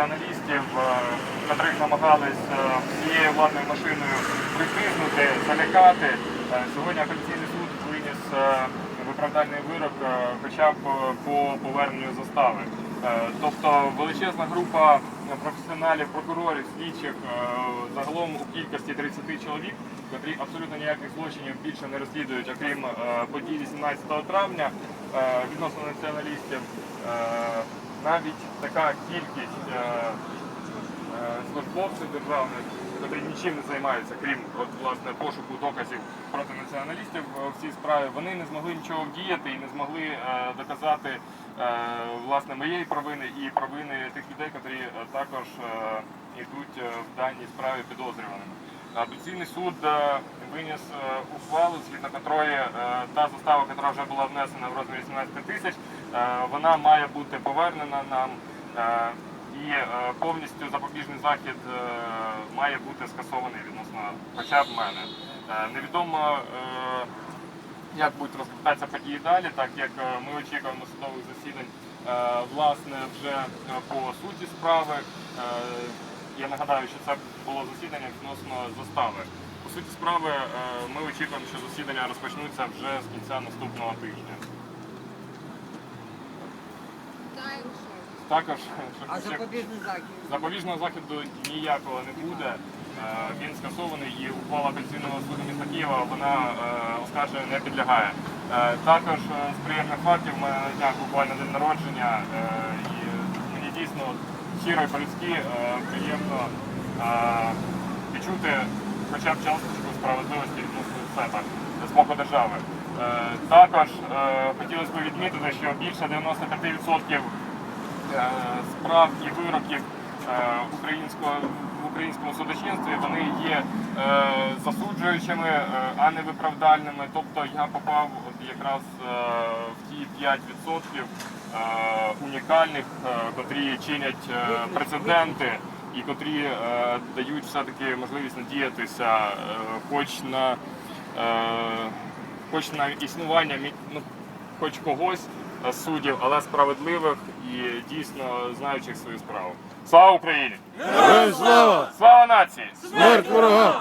націоналістів, е, котрих намагались е, всією владною машиною притиснути, залякати. Е, Сьогодні апеляційний суд виніс виправдальний вирок хоча б по поверненню застави. Тобто величезна група професіоналів, прокурорів, слідчих загалом у кількості 30 чоловік, котрі абсолютно ніяких злочинів більше не розслідують, окрім подій 18 травня відносно націоналістів. Навіть така кількість е, е, службовців державних, які нічим не займаються, крім от, власне пошуку доказів проти націоналістів в цій справі, вони не змогли нічого вдіяти і не змогли е, доказати власне моєї провини і провини тих людей, які також йдуть в даній справі підозрюваними. Апеляційний суд виніс ухвалу, згідно котрої та застава, яка вже була внесена в розмірі 17 тисяч, вона має бути повернена нам. е, І е, повністю запобіжний захід е, має бути скасований відносно хоча б мене. Е, Невідомо, е, як будуть розгортатися події далі, так як е, ми очікуємо судових засідань е, власне вже е, по суті справи. Е, Я нагадаю, що це було засідання відносно застави. По суті справи е, ми очікуємо, що засідання розпочнуться вже з кінця наступного тижня. Також А запобіжний захід? Запобіжного заходу ніякого не буде. Е, Він скасований і ухвала апеляційного суду міста Києва вона е, оскарження не підлягає. Е, Також з приємних фактів в мене на днях буквально день народження і мені дійсно щиро і по-людськи приємно відчути хоча б часточку справедливості відносно себе з боку держави. Також хотілося б відмітити, що більше 95% е, справ і вироків е, українського в українському судочинстві вони є е, засуджуючими, е, а не виправдальними. Тобто я попав от якраз е, в ті 5% е, унікальних, е, котрі чинять е, прецеденти і котрі е, дають все-таки можливість надіятися, е, хоч на е, хоч на існування ну, хоч когось е, суддів, але справедливих і дійсно знаючих свою справу. Слава Україні! Героям слава! Слава нації! Смерть ворогам!